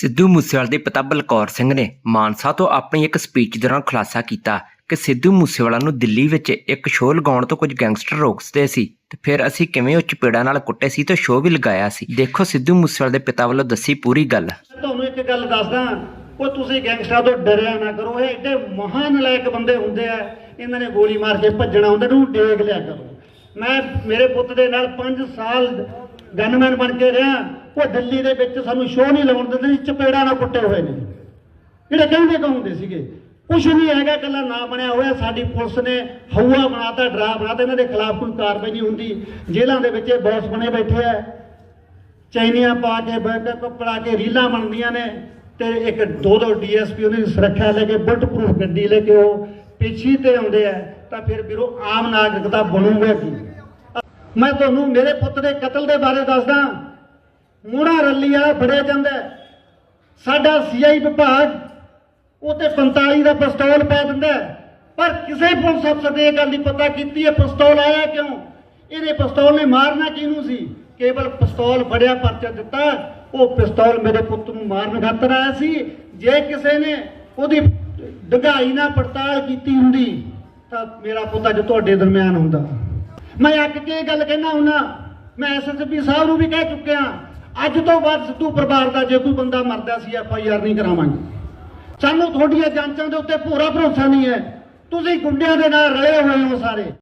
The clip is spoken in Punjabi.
ਸਿੱਧੂ ਮੂਸੇਵਾਲੇ ਦੇ ਪਿਤਾ ਬਲਕੌਰ ਸਿੰਘ ਨੇ ਮਾਨਸਾ ਤੋਂ ਆਪਣੀ ਇੱਕ ਸਪੀਚ ਦੌਰਾਨ ਖੁਲਾਸਾ ਕੀਤਾ ਕਿ ਸਿੱਧੂ ਮੂਸੇਵਾਲਾ ਨੂੰ ਦਿੱਲੀ ਵਿੱਚ ਇੱਕ ਸ਼ੋਅ ਲਗਾਉਣ ਤੋਂ ਕੁਝ ਗੈਂਗਸਟਰ ਰੋਕਦੇ ਸੀ ਤੇ ਫਿਰ ਅਸੀਂ ਕਿਵੇਂ ਉਹ ਚਪੇੜਾਂ ਨਾਲ ਕੁੱਟੇ ਸੀ ਤੇ ਸ਼ੋਅ ਵੀ ਲਗਾਇਆ ਸੀ। ਦੇਖੋ ਸਿੱਧੂ ਮੂਸੇਵਾਲੇ ਦੇ ਪਿਤਾ ਵੱਲੋਂ ਦੱਸੀ ਪੂਰੀ ਗੱਲ। ਤੁਹਾਨੂੰ ਇੱਕ ਗੱਲ ਦੱਸਦਾ, ਉਹ ਤੁਸੀਂ ਗੈਂਗਸਟਰਾਂ ਤੋਂ ਡਰਿਆ ਨਾ ਕਰੋ, ਇਹ ਏਡੇ ਮਹਾਨ ਨਲਾਇਕ ਬੰਦੇ ਹੁੰਦੇ ਆ, ਇਹਨਾਂ ਨੇ ਗੋਲੀ ਮਾਰ ਕੇ ਭੱਜਣਾ ਹੁੰਦਾ ਨੂੰ ਡੇਗ ਲਿਆ ਕਰੋ। ਮੈਂ, ਮੇਰੇ ਪੁੱਤ ਦੇ ਨਾਲ 5 ਸਾਲ ਗਨਮੈਨ ਬਣ ਕੇ ਰਿਹਾ, ਉਹ ਦਿੱਲੀ ਦੇ ਵਿੱਚ ਸਾਨੂੰ ਸ਼ੋਅ ਨਹੀਂ ਲਾਉਣ ਦਿੰਦੇ ਸੀ ਚਪੇੜਾ ਨਾਲ ਕੁੱਟੇ ਹੋਏ ਨੇ। ਜਿਹੜੇ ਕਹਿੰਦੇ ਕਹੁੰਦੇ ਸੀਗੇ, ਕੁਛ ਨਹੀਂ ਹੈਗਾ ਕੱਲਾ ਨਾ ਬਣਿਆ ਹੋਇਆ, ਸਾਡੀ ਪੁਲਿਸ ਨੇ ਹਊਆ ਬਣਾਤਾ, ਡਰਾ ਬਣਾਤਾ, ਇਹਨਾਂ ਦੇ ਖਿਲਾਫ ਕੋਈ ਕਾਰਵਾਈ ਨਹੀਂ ਹੁੰਦੀ। ਜੇਲ੍ਹਾਂ ਦੇ ਵਿੱਚ ਇਹ ਬੌਸ ਬਣੇ ਬੈਠੇ ਆ। ਚੈਨੀਆਂ ਪਾ ਕੇ ਬੈਗ ਪੜਾ ਕੇ, ਰੀਲਾਂ ਬਣਦੀਆਂ ਨੇ। ਤੇ ਇੱਕ ਦੋ ਦੋ ਡੀਐਸਪੀ ਉਹਨਾਂ ਦੀ ਸੁਰੱਖਿਆ ਲੈ ਕੇ ਬੁਲਟ ਪ੍ਰੂਫ ਗੱਡੀ ਲੈ ਕੇ ਉਹ ਪਿੱਛੇ ਤੇ ਆਉਂਦੇ ਆ। ਤਾਂ ਫਿਰ ਵੀਰੋ, ਆਮ ਨਾਗਰਿਕ ਦਾ ਬਣੂਗਾ ਕੀ? ਮੈਂ ਤੁਹਾਨੂੰ ਮੇਰੇ ਪੁੱਤ ਦੇ ਕਤਲ ਦੇ ਬਾਰੇ ਦੱਸਦਾ। ਮੂੜਾ ਰੱਲੀ ਵਾਲਾ ਫੜਿਆ ਜਾਂਦਾ ਹੈ। ਸਾਡਾ ਸੀਆਈ ਵਿਭਾਗ ਉਹ ਤੇ 45 ਦਾ ਪਿਸਤੌਲ ਪਾ ਦਿੰਦਾ ਪਰ ਕਿਸੇ ਪੁਲਿਸ ਅਫਸਰ ਨੇ ਇਹ ਗੱਲ ਨਹੀਂ ਪਤਾ ਕੀਤੀ, ਇਹ ਪਿਸਤੌਲ ਆਇਆ ਕਿਉਂ? ਇਹਦੇ ਪਿਸਤੌਲ ਨੇ ਮਾਰਨਾ ਕਿਹਨੂੰ ਸੀ? ਕੇਵਲ ਪਿਸਤੌਲ ਫੜਿਆ, ਪਰਚਾ ਦਿੱਤਾ। ਉਹ ਪਿਸਤੌਲ ਮੇਰੇ ਪੁੱਤ ਨੂੰ ਮਾਰਨ ਖਾਤਰ ਆਇਆ ਸੀ। ਜੇ ਕਿਸੇ ਨੇ ਉਹਦੀ ਡਗਾਈ ਨਾਲ ਪੜਤਾਲ ਕੀਤੀ ਹੁੰਦੀ, ਤਾਂ ਮੇਰਾ ਪੁੱਤ ਅੱਜ ਤੁਹਾਡੇ ਦਰਮਿਆਨ ਹੁੰਦਾ। ਮੈਂ ਅੱਕ ਕੇ ਇਹ ਗੱਲ ਕਹਿਣਾ ਹੁੰਨਾ, ਮੈਂ ਐਸਐਸਪੀ ਸਾਹਿਬ ਨੂੰ ਵੀ ਕਹਿ ਚੁੱਕਿਆ, ਅੱਜ ਤੋਂ ਬਾਅਦ ਸਿੱਧੂ ਪਰਿਵਾਰ ਦਾ ਜੇ ਕੋਈ ਬੰਦਾ ਮਰਦਾ ਸੀ ਐਫ ਆਈ ਆਰ ਨਹੀਂ ਕਰਾਵਾਂਗੇ। ਸਾਨੂੰ ਤੁਹਾਡੀਆਂ ਜਾਂਚਾਂ ਦੇ ਉੱਤੇ ਪੂਰਾ ਭਰੋਸਾ ਨਹੀਂ ਹੈ। ਤੁਸੀਂ ਗੁੰਡਿਆਂ ਦੇ ਨਾਲ ਰਲੇ ਹੋਏ ਹੋ ਸਾਰੇ।